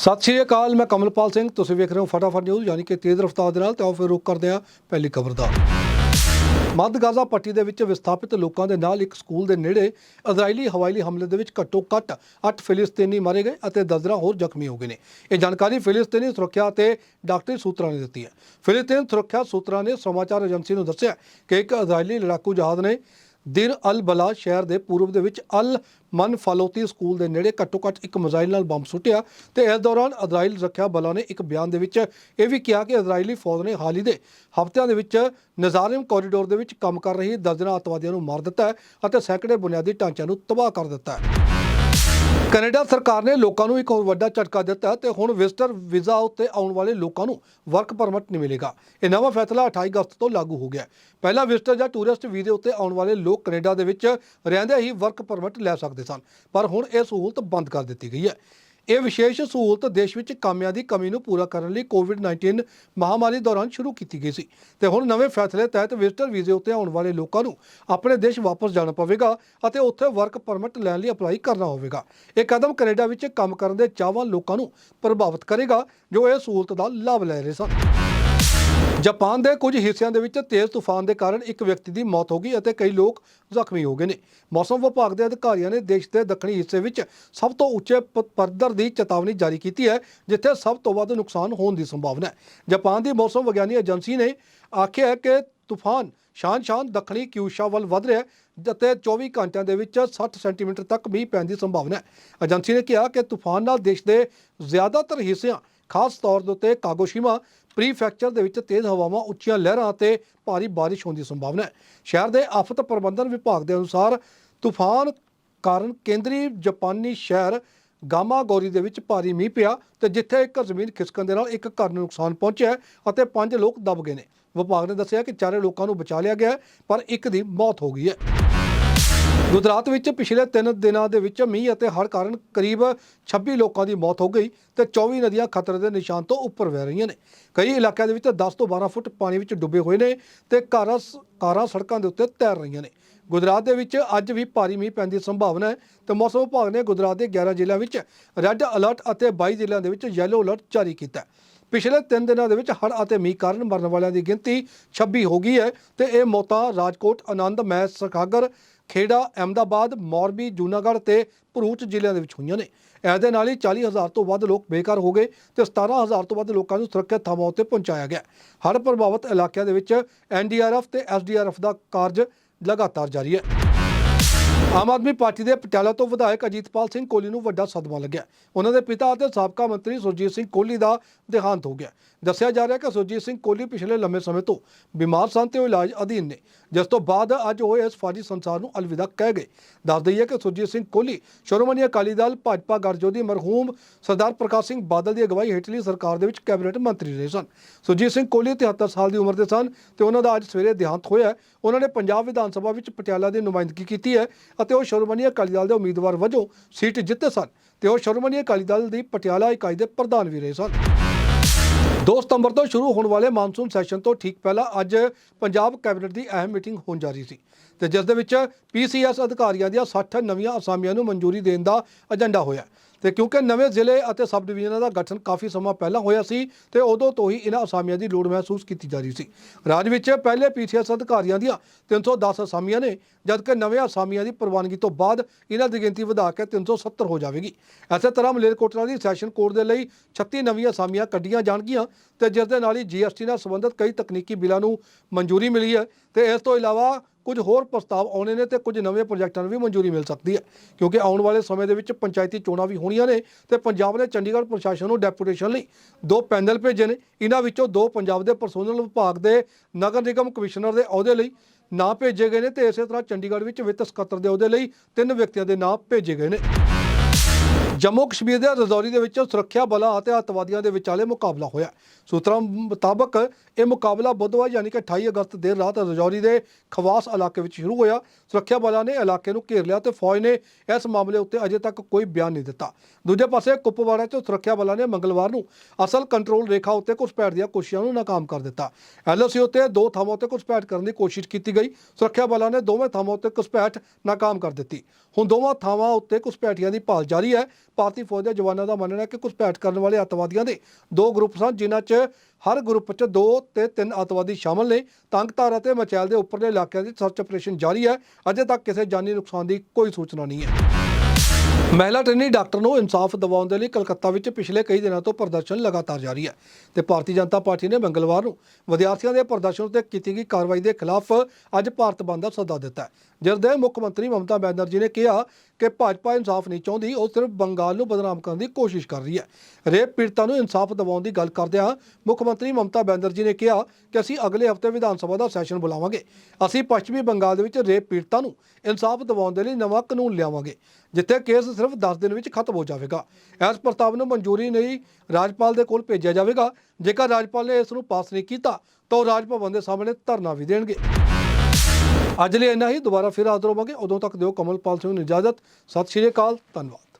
ਸਤਿ ਸ਼੍ਰੀ ਅਕਾਲ, ਮੈਂ ਕਮਲਪਾਲ ਸਿੰਘ। ਤੁਸੀਂ ਵੇਖ ਰਹੇ ਹੋ ਫਟਾਫਟ ਨਿਊਜ਼ ਯਾਨੀ ਕਿ ਤੇਜ਼ ਰਫ਼ਤਾਰ ਦੇ ਨਾਲ ਤੇ ਆਓ ਫਿਰ ਰੁਕ ਕਰਦੇ ਹਾਂ ਪਹਿਲੀ ਖਬਰ ਦਾ। ਮੱਧ ਗਾਜ਼ਾ ਪੱਟੀ ਦੇ ਵਿੱਚ ਵਿਸਥਾਪਿਤ ਲੋਕਾਂ ਦੇ ਨਾਲ ਇੱਕ ਸਕੂਲ ਦੇ ਨੇੜੇ ਇਜ਼ਰਾਈਲੀ ਹਵਾਈ ਹਮਲੇ ਦੇ ਵਿੱਚ ਘੱਟੋ ਘੱਟ 8 ਫਿਲਿਸਤੀਨੀ ਮਾਰੇ ਗਏ ਅਤੇ ਦਰਜਨਾਂ ਹੋਰ ਜ਼ਖਮੀ ਹੋ ਗਏ ਨੇ। ਇਹ ਜਾਣਕਾਰੀ ਫਿਲਿਸਤੀਨੀ ਸੁਰੱਖਿਆ ਅਤੇ ਡਾਕਟਰੀ ਸੂਤਰਾਂ ਨੇ ਦਿੱਤੀ ਹੈ। ਫਿਲਿਸਤੀਨ ਸੁਰੱਖਿਆ ਸੂਤਰਾਂ ਨੇ ਸਮਾਚਾਰ ਏਜੰਸੀ ਨੂੰ ਦੱਸਿਆ ਕਿ ਇੱਕ ਇਜ਼ਰਾਈਲੀ ਲੜਾਕੂ ਜਹਾਜ਼ ਨੇ ਦਿਰ ਅਲ ਬਲਾ ਸ਼ਹਿਰ ਦੇ ਪੂਰਬ ਦੇ ਵਿੱਚ ਅਲ ਮਨ ਫਾਲੋਤੀ ਸਕੂਲ ਦੇ ਨੇੜੇ ਘੱਟੋ ਘੱਟ ਇੱਕ ਮਿਜ਼ਾਈਲ ਨਾਲ ਬੰਬ ਸੁੱਟਿਆ ਤੇ ਇਸ ਦੌਰਾਨ ਇਜ਼ਰਾਈਲ ਰੱਖਿਆ ਬਲਾਂ ਨੇ ਇੱਕ ਬਿਆਨ ਦੇ ਵਿੱਚ ਇਹ ਵੀ ਕਿਹਾ ਕਿ ਇਜ਼ਰਾਈਲੀ ਫੌਜ ਨੇ ਹਾਲ ਹੀ ਦੇ ਹਫ਼ਤਿਆਂ ਦੇ ਵਿੱਚ ਨਜ਼ਾਰਿਮ ਕੋਰੀਡੋਰ ਦੇ ਵਿੱਚ ਕੰਮ ਕਰ ਰਹੀ ਦਰਜਨਾਂ ਅੱਤਵਾਦੀਆਂ ਨੂੰ ਮਾਰ ਦਿੱਤਾ ਹੈ ਅਤੇ ਸੈਂਕੜੇ ਬੁਨਿਆਦੀ ਢਾਂਚਿਆਂ ਨੂੰ ਤਬਾਹ ਕਰ ਦਿੱਤਾ ਹੈ। ਕੈਨੇਡਾ ਸਰਕਾਰ ਨੇ ਲੋਕਾਂ ਨੂੰ ਇੱਕ ਹੋਰ ਵੱਡਾ ਝਟਕਾ ਦਿੱਤਾ ਹੈ ਤੇ ਹੁਣ ਵਿਜ਼ਟਰ ਵੀਜ਼ਾ ਉੱਤੇ ਆਉਣ ਵਾਲੇ ਲੋਕਾਂ ਨੂੰ ਵਰਕ ਪਰਮਿਟ ਨਹੀਂ ਮਿਲੇਗਾ। ਇਹ ਨਵਾਂ ਫੈਸਲਾ 28 ਅਗਸਤ ਤੋਂ ਲਾਗੂ ਹੋ ਗਿਆ ਪਹਿਲਾਂ ਵਿਜ਼ਟਰ ਜਾਂ ਟੂਰਿਸਟ ਵੀਜ਼ੇ ਉੱਤੇ ਆਉਣ ਵਾਲੇ ਲੋਕ ਕੈਨੇਡਾ ਦੇ ਵਿੱਚ ਰਹਿੰਦਿਆਂ ਹੀ ਵਰਕ ਪਰਮਿਟ ਲੈ ਸਕਦੇ ਸਨ, ਪਰ ਹੁਣ ਇਹ ਸਹੂਲਤ ਬੰਦ ਕਰ ਦਿੱਤੀ ਗਈ ਹੈ। ਇਹ ਵਿਸ਼ੇਸ਼ ਸਹੂਲਤ ਦੇਸ਼ ਵਿੱਚ ਕਾਮਿਆਂ ਦੀ ਕਮੀ ਨੂੰ ਪੂਰਾ ਕਰਨ ਲਈ ਕੋਵਿਡ-19 ਮਹਾਮਾਰੀ ਦੌਰਾਨ ਸ਼ੁਰੂ ਕੀਤੀ ਗਈ ਸੀ ਤੇ ਹੁਣ ਨਵੇਂ ਫੈਸਲੇ ਤਹਿਤ ਵਿਜ਼ਟਰ ਵੀਜ਼ੇ ਉੱਤੇ ਆਉਣ ਵਾਲੇ ਲੋਕਾਂ ਨੂੰ ਆਪਣੇ ਦੇਸ਼ ਵਾਪਸ ਜਾਣਾ ਪਵੇਗਾ ਅਤੇ ਉੱਥੇ ਵਰਕ ਪਰਮਿਟ ਲੈਣ ਲਈ ਅਪਲਾਈ ਕਰਨਾ ਹੋਵੇਗਾ। ਇਹ ਕਦਮ ਕੈਨੇਡਾ ਵਿੱਚ ਕੰਮ ਕਰਨ ਦੇ ਚਾਹਵਾਨ ਲੋਕਾਂ ਨੂੰ ਪ੍ਰਭਾਵਿਤ ਕਰੇਗਾ, ਜੋ ਇਹ ਸਹੂਲਤ ਦਾ ਲਾਭ ਲੈ ਰਹੇ ਸਨ। ਜਾਪਾਨ ਦੇ ਕੁਝ ਹਿੱਸਿਆਂ ਦੇ ਵਿੱਚ ਤੇਜ਼ ਤੂਫਾਨ ਦੇ ਕਾਰਨ ਇੱਕ ਵਿਅਕਤੀ ਦੀ ਮੌਤ ਹੋ ਗਈ ਅਤੇ ਕਈ ਲੋਕ ਜ਼ਖਮੀ ਹੋ ਗਏ ਨੇ। ਮੌਸਮ ਵਿਭਾਗ ਦੇ ਅਧਿਕਾਰੀਆਂ ਨੇ ਦੇਸ਼ ਦੇ ਦੱਖਣੀ ਹਿੱਸੇ ਵਿੱਚ ਸਭ ਤੋਂ ਉੱਚੇ ਪ- ਪੱਧਰ ਦੀ ਚੇਤਾਵਨੀ ਜਾਰੀ ਕੀਤੀ ਹੈ, ਜਿੱਥੇ ਸਭ ਤੋਂ ਵੱਧ ਨੁਕਸਾਨ ਹੋਣ ਦੀ ਸੰਭਾਵਨਾ ਹੈ। ਜਾਪਾਨ ਦੀ ਮੌਸਮ ਵਿਗਿਆਨੀ ਏਜੰਸੀ ਨੇ ਆਖਿਆ ਹੈ ਕਿ ਤੂਫਾਨ ਸ਼ਾਨ-ਸ਼ਾਨ ਦੱਖਣੀ ਕਿਊਸ਼ਾ ਵੱਲ ਵਧ ਰਿਹਾ ਹੈ ਅਤੇ 24 ਘੰਟਿਆਂ ਦੇ ਵਿੱਚ 60 ਸੈਂਟੀਮੀਟਰ ਤੱਕ ਮੀਂਹ ਪੈਣ ਦੀ ਸੰਭਾਵਨਾ ਹੈ। ਏਜੰਸੀ ਨੇ ਕਿਹਾ ਕਿ ਤੂਫਾਨ ਨਾਲ ਦੇਸ਼ ਦੇ ਜ਼ਿਆਦਾਤਰ ਹਿੱਸਿਆਂ, ਖਾਸ ਤੌਰ ਦੇ ਉੱਤੇ ਕਾਗੋਸ਼ੀਮਾ, ਪ੍ਰੀਫੈਕਚਰ ਦੇ ਵਿੱਚ ਤੇਜ਼ ਹਵਾਵਾਂ, ਉੱਚੀਆਂ ਲਹਿਰਾਂ ਅਤੇ ਭਾਰੀ ਬਾਰਿਸ਼ ਹੋਣ ਦੀ ਸੰਭਾਵਨਾ ਹੈ। ਸ਼ਹਿਰ ਦੇ ਆਫਤ ਪ੍ਰਬੰਧਨ ਵਿਭਾਗ ਦੇ ਅਨੁਸਾਰ ਤੂਫਾਨ ਕਾਰਨ ਕੇਂਦਰੀ ਜਾਪਾਨੀ ਸ਼ਹਿਰ ਗਾਮਾ ਗੌਰੀ ਦੇ ਵਿੱਚ ਭਾਰੀ ਮੀਂਹ ਪਿਆ ਤੇ ਜਿੱਥੇ ਇੱਕ ਜ਼ਮੀਨ ਖਿਸਕਣ ਦੇ ਨਾਲ ਇੱਕ ਘਰ ਨੂੰ ਨੁਕਸਾਨ ਪਹੁੰਚਿਆ ਅਤੇ ਪੰਜ ਲੋਕ ਦਬ ਗਏ ਨੇ। ਵਿਭਾਗ ਨੇ ਦੱਸਿਆ ਕਿ ਚਾਰੇ ਲੋਕਾਂ ਨੂੰ ਬਚਾ ਲਿਆ ਗਿਆ ਪਰ ਇੱਕ ਦੀ ਮੌਤ ਹੋ ਗਈ ਹੈ। ਗੁਜਰਾਤ ਵਿੱਚ ਪਿਛਲੇ 3 ਦਿਨਾਂ ਦੇ ਵਿੱਚ ਮੀਂਹ ਅਤੇ ਹੜ੍ਹ ਕਾਰਨ ਕਰੀਬ 26 ਲੋਕਾਂ ਦੀ ਮੌਤ ਹੋ ਗਈ ਤੇ 24 ਨਦੀਆਂ ਖਤਰੇ ਦੇ ਨਿਸ਼ਾਨ ਤੋਂ ਉੱਪਰ ਵਹਿ ਰਹੀਆਂ ਨੇ। ਕਈ ਇਲਾਕਿਆਂ ਦੇ ਵਿੱਚ 10 ਤੋਂ 12 ਫੁੱਟ ਪਾਣੀ ਵਿੱਚ ਡੁੱਬੇ ਹੋਏ ਨੇ ਤੇ ਕਾਰਾਂ ਕਾਰਾਂ ਸੜਕਾਂ ਦੇ ਉੱਤੇ ਤੈਰ ਰਹੀਆਂ ਨੇ। ਗੁਜਰਾਤ ਦੇ ਵਿੱਚ ਅੱਜ ਵੀ ਭਾਰੀ ਮੀਂਹ ਪੈਣ ਦੀ ਸੰਭਾਵਨਾ ਹੈ ਤੇ ਮੌਸਮ ਵਿਭਾਗ ਨੇ ਗੁਜਰਾਤ ਦੇ 11 ਜ਼ਿਲ੍ਹਿਆਂ ਵਿੱਚ ਰੈੱਡ ਅਲਰਟ ਅਤੇ 22 ਜ਼ਿਲ੍ਹਿਆਂ ਦੇ ਵਿੱਚ ਯੈਲੋ ਅਲਰਟ ਜਾਰੀ ਕੀਤਾ ਪਿਛਲੇ 3 ਦਿਨਾਂ ਦੇ ਵਿੱਚ ਹੜ੍ਹ ਅਤੇ ਮੀਂਹ ਕਾਰਨ ਮਰਨ ਵਾਲਿਆਂ ਦੀ ਗਿਣਤੀ 26 ਹੋ ਗਈ ਹੈ ਤੇ ਇਹ ਮੌਤਾਂ ਰਾਜਕੋਟ, ਆਨੰਦ ਮੈਸ ਸਖਾਗਰ ਖੇੜਾ, ਅਹਿਮਦਾਬਾਦ, ਮੌਰਬੀ, ਜੂਨਾਗੜ੍ਹ ਤੇ ਭਰੂਚ ਜ਼ਿਲ੍ਹਿਆਂ ਦੇ ਵਿੱਚ ਹੋਈਆਂ ਨੇ। ਇਹਦੇ ਨਾਲ ਹੀ 40000 ਤੋਂ ਵੱਧ ਲੋਕ ਬੇਕਾਰ ਹੋ ਗਏ ਤੇ 17000 ਤੋਂ ਵੱਧ ਲੋਕਾਂ ਨੂੰ ਸੁਰੱਖਿਅਤ ਥਾਵਾਂ ਉੱਤੇ ਪਹੁੰਚਾਇਆ ਗਿਆ। ਹੜ੍ਹ ਪ੍ਰਭਾਵਿਤ ਇਲਾਕਿਆਂ ਦੇ ਵਿੱਚ ਐਨਡੀਆਰਐਫ ਤੇ ਐਸਡੀਆਰਐਫ ਦਾ ਕਾਰਜ ਲਗਾਤਾਰ ਜਾਰੀ ਹੈ। ਆਮ ਆਦਮੀ ਪਾਰਟੀ ਦੇ ਪਟਿਆਲਾ ਤੋਂ ਵਿਧਾਇਕ ਅਜੀਤਪਾਲ ਸਿੰਘ ਕੋਹਲੀ ਨੂੰ ਵੱਡਾ ਸਦਮਾ ਲੱਗਿਆ। ਉਹਨਾਂ ਦੇ ਪਿਤਾ ਅਤੇ ਸਾਬਕਾ ਮੰਤਰੀ ਸੁਰਜੀਤ ਸਿੰਘ ਕੋਹਲੀ ਦਾ ਦੇਹਾਂਤ ਹੋ ਗਿਆ। ਦੱਸਿਆ ਜਾ ਰਿਹਾ ਕਿ ਸੁਰਜੀਤ ਸਿੰਘ ਕੋਹਲੀ ਪਿਛਲੇ ਲੰਮੇ ਸਮੇਂ ਤੋਂ ਬਿਮਾਰ ਸਨ ਤੇ ਉਹ ਇਲਾਜ ਅਧੀਨ ਨੇ। ਜਿਸ ਤੋਂ ਬਾਅਦ ਅੱਜ ਉਹ ਇਸ ਫਾਜੀ ਸੰਸਾਰ ਨੂੰ ਅਲਵਿਦਾ ਕਹਿ ਗਏ। ਦੱਸ ਦਈਏ ਕਿ ਸੁਰਜੀਤ ਸਿੰਘ ਕੋਹਲੀ ਸ਼੍ਰੋਮਣੀ ਅਕਾਲੀ ਦਲ ਭਾਜਪਾ ਗਰਜੋਦੀ ਮਰਹੂਮ ਸਰਦਾਰ ਪ੍ਰਕਾਸ਼ ਸਿੰਘ ਬਾਦਲ ਦੀ ਅਗਵਾਈ ਹੇਠਲੀ ਸਰਕਾਰ ਦੇ ਵਿੱਚ ਕੈਬਨਿਟ ਮੰਤਰੀ ਰਹੇ ਸਨ। ਸੁਰਜੀਤ ਸਿੰਘ ਕੋਹਲੀ 73 ਸਾਲ ਦੀ ਉਮਰ ਦੇ ਸਨ ਤੇ ਉਹਨਾਂ ਦਾ ਅੱਜ ਸਵੇਰੇ ਦੇਹਾਂਤ ਹੋਇਆ ਉਹਨਾਂ ਨੇ ਪੰਜਾਬ ਵਿਧਾਨ ਸਭਾ ਵਿੱਚ ਪਟਿਆਲਾ ਦੀ ਨੁਮਾਇੰਦਗੀ ਕੀਤੀ ਹੈ। ਅਤੇ ਉਹ ਸ਼੍ਰੋਮਣੀ ਅਕਾਲੀ ਦਲ ਦੇ ਉਮੀਦਵਾਰ ਵਜੋਂ ਸੀਟ ਜਿੱਤੇ ਸਨ ਤੇ ਉਹ ਸ਼੍ਰੋਮਣੀ ਅਕਾਲੀ ਦਲ ਦੀ ਪਟਿਆਲਾ ਇਕਾਈ ਦੇ ਪ੍ਰਧਾਨ ਵੀ ਰਹੇ ਸਨ। 2 ਸਤੰਬਰ ਤੋਂ ਸ਼ੁਰੂ ਹੋਣ ਵਾਲੇ ਮਾਨਸੂਨ ਸੈਸ਼ਨ ਤੋਂ ਠੀਕ ਪਹਿਲਾਂ ਅੱਜ ਪੰਜਾਬ ਕੈਬਨਿਟ ਦੀ ਅਹਿਮ ਮੀਟਿੰਗ ਹੋਣ ਜਾ ਰਹੀ ਸੀ ਤੇ ਜਿਸ ਦੇ ਵਿੱਚ ਪੀਸੀਐਸ ਅਧਿਕਾਰੀਆਂ ਦੀਆਂ 60 ਨਵੀਆਂ ਅਸਾਮੀਆਂ ਨੂੰ ਮਨਜ਼ੂਰੀ ਦੇਣ ਦਾ ਏਜੰਡਾ ਹੋਇਆ। ਤੇ ਕਿਉਂਕਿ ਨਵੇਂ ਜ਼ਿਲ੍ਹੇ ਅਤੇ ਸਬ ਡਿਵੀਜ਼ਨਾਂ ਦਾ ਗਠਨ ਕਾਫੀ ਸਮਾਂ ਪਹਿਲਾਂ ਹੋਇਆ ਸੀ ਤੇ ਉਦੋਂ ਤੋਂ ਹੀ ਇਹਨਾਂ ਅਸਾਮੀਆਂ ਦੀ ਲੋੜ ਮਹਿਸੂਸ ਕੀਤੀ ਜਾ ਰਹੀ ਸੀ। ਰਾਜ ਵਿੱਚ ਪਹਿਲੇ ਪੀਸੀਐਸ ਅਧਿਕਾਰੀਆਂ ਦੀਆਂ 310 ਅਸਾਮੀਆਂ ਨੇ, ਜਦਕਿ ਨਵੇਂ ਅਸਾਮੀਆਂ ਦੀ ਪ੍ਰਵਾਨਗੀ ਤੋਂ ਬਾਅਦ ਇਹਨਾਂ ਦੀ ਗਿਣਤੀ ਵਧਾ ਕੇ 370 ਹੋ ਜਾਵੇਗੀ। ਇਸੇ ਤਰ੍ਹਾਂ ਮਲੇਰਕੋਟਲਾ ਦੀ ਸੈਸ਼ਨ ਕੋਰਟ ਦੇ ਲਈ 36 ਨਵੀਆਂ ਅਸਾਮੀਆਂ ਕੱਢੀਆਂ ਜਾਣਗੀਆਂ ਤੇ ਜਿਸ ਦੇ ਨਾਲ ਹੀ ਜੀਐਸਟੀ ਨਾਲ ਸੰਬੰਧਿਤ ਕਈ ਤਕਨੀਕੀ ਬਿੱਲਾਂ ਨੂੰ ਮਨਜ਼ੂਰੀ ਮਿਲੀ ਹੈ। ਤੇ ਇਸ ਤੋਂ ਇਲਾਵਾ ਕੁਝ ਹੋਰ ਪ੍ਰਸਤਾਵ ਆਉਣੇ ਨੇ ਤੇ ਕੁਝ ਨਵੇਂ ਪ੍ਰੋਜੈਕਟਾਂ ਨੂੰ ਵੀ ਮਨਜ਼ੂਰੀ ਮਿਲ ਸਕਦੀ ਹੈ, ਕਿਉਂਕਿ ਆਉਣ ਵਾਲੇ ਸਮੇਂ ਦੇ ਵਿੱਚ ਪੰਚਾਇਤੀ ਚੋਣਾਂ ਵੀ ਹੋਣੀਆਂ ਨੇ ਤੇ ਪੰਜਾਬ ਨੇ ਚੰਡੀਗੜ੍ਹ ਪ੍ਰਸ਼ਾਸਨ ਨੂੰ ਡੈਪੂਟੇਸ਼ਨ ਲਈ ਦੋ ਪੈਨਲ ਭੇਜੇ ਨੇ। ਇਹਨਾਂ ਵਿੱਚੋਂ ਦੋ ਪੰਜਾਬ ਦੇ ਪਰਸੋਨਲ ਵਿਭਾਗ ਦੇ ਨਗਰ ਨਿਗਮ ਕਮਿਸ਼ਨਰ ਦੇ ਅਹੁਦੇ ਲਈ ਨਾਂ ਭੇਜੇ ਗਏ ਨੇ ਤੇ ਇਸੇ ਤਰ੍ਹਾਂ ਚੰਡੀਗੜ੍ਹ ਵਿੱਚ ਵਿੱਤ ਸਕੱਤਰ ਦੇ ਅਹੁਦੇ ਲਈ ਤਿੰਨ ਵਿਅਕਤੀਆਂ ਦੇ ਨਾਂ ਭੇਜੇ ਗਏ ਨੇ। ਜੰਮੂ ਕਸ਼ਮੀਰ ਦੇ ਰਜੌਰੀ ਦੇ ਵਿੱਚ ਸੁਰੱਖਿਆ ਬਲਾਂ ਅਤੇ ਅੱਤਵਾਦੀਆਂ ਦੇ ਵਿਚਾਲੇ ਮੁਕਾਬਲਾ ਹੋਇਆ। ਸੂਤਰਾਂ ਮੁਤਾਬਕ ਇਹ ਮੁਕਾਬਲਾ ਬੁੱਧਵਾਰ ਯਾਨੀ ਕਿ 28 ਅਗਸਤ ਦੇਰ ਰਾਤ ਰਜੌਰੀ ਦੇ ਖਵਾਸ ਇਲਾਕੇ ਵਿੱਚ ਸ਼ੁਰੂ ਹੋਇਆ। ਸੁਰੱਖਿਆ ਬਲਾਂ ਨੇ ਇਲਾਕੇ ਨੂੰ ਘੇਰ ਲਿਆ ਤੇ ਫੌਜ ਨੇ ਇਸ ਮਾਮਲੇ ਉੱਤੇ ਅਜੇ ਤੱਕ ਕੋਈ ਬਿਆਨ ਨਹੀਂ ਦਿੱਤਾ। ਦੂਜੇ ਪਾਸੇ ਕੁਪਵਾੜਾ 'ਚ ਸੁਰੱਖਿਆ ਬਲਾਂ ਨੇ ਮੰਗਲਵਾਰ ਨੂੰ ਅਸਲ ਕੰਟਰੋਲ ਰੇਖਾ ਉੱਤੇ ਘੁਸਪੈਠ ਦੀਆਂ ਕੋਸ਼ਿਸ਼ਾਂ ਨੂੰ ਨਾਕਾਮ ਕਰ ਦਿੱਤਾ। ਐਲਓਸੀ ਉੱਤੇ ਦੋ ਥਾਵਾਂ ਉੱਤੇ ਘੁਸਪੈਠ ਕਰਨ ਦੀ ਕੋਸ਼ਿਸ਼ ਕੀਤੀ ਗਈ। ਸੁਰੱਖਿਆ ਬਲਾਂ ਨੇ ਦੋਵੇਂ ਥਾਵਾਂ ਉੱਤੇ ਘੁਸਪੈਠ ਨਾਕਾਮ ਕਰ ਦਿੱਤੀ। ਹੁਣ ਦੋਵਾਂ ਥਾਵਾਂ ਉੱਤੇ ਘੁਸਪੈਠੀਆਂ ਦੀ ਭਾਲ ਜਾਰੀ ਹੈ। ਭਾਰਤੀ ਫੌਜ ਦੇ ਜਵਾਨਾਂ ਦਾ ਮੰਨਣਾ ਹੈ ਕਿ ਘੁਸਪੈਠ ਕਰਨ ਵਾਲੇ ਅੱਤਵਾਦੀਆਂ ਦੇ ਦੋ ਗਰੁੱਪ ਸਨ, ਜਿਨ੍ਹਾਂ 'ਚ ਹਰ ਗਰੁੱਪ 'ਚ ਦੋ ਤੇ ਤਿੰਨ ਅੱਤਵਾਦੀ ਸ਼ਾਮਲ ਨੇ। ਤੰਗਧਾਰ ਅਤੇ ਮਚੈਲ ਦੇ ਉੱਪਰਲੇ ਇਲਾਕਿਆਂ 'ਚ ਸਰਚ ਆਪਰੇਸ਼ਨ ਜਾਰੀ ਹੈ। ਅਜੇ ਤੱਕ ਕਿਸੇ ਜਾਨੀ ਨੁਕਸਾਨ ਦੀ ਕੋਈ ਸੂਚਨਾ ਨਹੀਂ ਹੈ। ਮਹਿਲਾ ਟ੍ਰੇਨੀ ਡਾਕਟਰ ਨੂੰ ਇਨਸਾਫ ਦਿਵਾਉਣ ਦੇ ਲਈ ਕਲਕੱਤਾ ਵਿੱਚ ਪਿਛਲੇ ਕਈ ਦਿਨਾਂ ਤੋਂ ਪ੍ਰਦਰਸ਼ਨ ਲਗਾਤਾਰ ਜਾਰੀ ਹੈ ਤੇ ਭਾਰਤੀ ਜਨਤਾ ਪਾਰਟੀ ਨੇ ਮੰਗਲਵਾਰ ਨੂੰ ਵਿਦਿਆਰਥੀਆਂ ਦੇ ਪ੍ਰਦਰਸ਼ਨ ਉੱਤੇ ਕੀਤੀ ਗਈ ਕਾਰਵਾਈ ਦੇ ਖਿਲਾਫ ਅੱਜ ਭਾਰਤ ਬੰਦ ਦਾ ਸੱਦਾ ਦਿੱਤਾ ਹੈ। ਜਿਸਦੇ ਮੁੱਖ ਮੰਤਰੀ ਮਮਤਾ ਬੈਨਰਜੀ ਨੇ ਕਿਹਾ ਕਿ ਭਾਜਪਾ ਇਨਸਾਫ ਨਹੀਂ ਚਾਹੁੰਦੀ, ਉਹ ਸਿਰਫ ਬੰਗਾਲ ਨੂੰ ਬਦਨਾਮ ਕਰਨ ਦੀ ਕੋਸ਼ਿਸ਼ ਕਰ ਰਹੀ ਹੈ। ਰੇਪ ਪੀੜਤਾਂ ਨੂੰ ਇਨਸਾਫ ਦਿਵਾਉਣ ਦੀ ਗੱਲ ਕਰਦਿਆਂ ਮੁੱਖ ਮੰਤਰੀ ਮਮਤਾ ਬੈਨਰਜੀ ਨੇ ਕਿਹਾ ਕਿ ਅਸੀਂ ਅਗਲੇ ਹਫ਼ਤੇ ਵਿਧਾਨ ਸਭਾ ਦਾ ਸੈਸ਼ਨ ਬੁਲਾਵਾਂਗੇ। ਅਸੀਂ ਪੱਛਮੀ ਬੰਗਾਲ ਦੇ ਵਿੱਚ ਰੇਪ ਪੀੜਤਾਂ ਨੂੰ ਇਨਸਾਫ ਦਿਵਾਉਣ ਦੇ ਲਈ ਨਵਾਂ ਕਾਨੂੰਨ ਲਿਆਵਾਂਗੇ, ਜਿੱਥੇ ਕੇਸ ਸਿਰਫ 10 ਦਿਨ ਵਿੱਚ ਖਤਮ ਹੋ ਜਾਵੇਗਾ। ਇਸ ਪ੍ਰਸਤਾਵ ਨੂੰ ਮਨਜ਼ੂਰੀ ਨਹੀਂ ਰਾਜਪਾਲ ਦੇ ਕੋਲ ਭੇਜਿਆ ਜਾਵੇਗਾ। ਜੇਕਰ ਰਾਜਪਾਲ ਨੇ ਇਸ ਨੂੰ ਪਾਸ ਨਹੀਂ ਕੀਤਾ, ਤਾਂ ਉਹ ਰਾਜ ਭਵਨ ਦੇ ਸਾਹਮਣੇ ਧਰਨਾ ਵੀ ਦੇਣਗੇ। ਅੱਜ ਲਈ ਇੰਨਾ ਹੀ। ਦੁਬਾਰਾ ਫਿਰ ਹਾਜ਼ਰ ਹੋਵਾਂਗੇ। ਉਦੋਂ ਤੱਕ ਦਿਓ ਕਮਲਪਾਲ ਸਿੰਘ ਨੂੰ ਇਜਾਜ਼ਤ। ਸਤਿ ਸ਼੍ਰੀ ਅਕਾਲ। ਧੰਨਵਾਦ।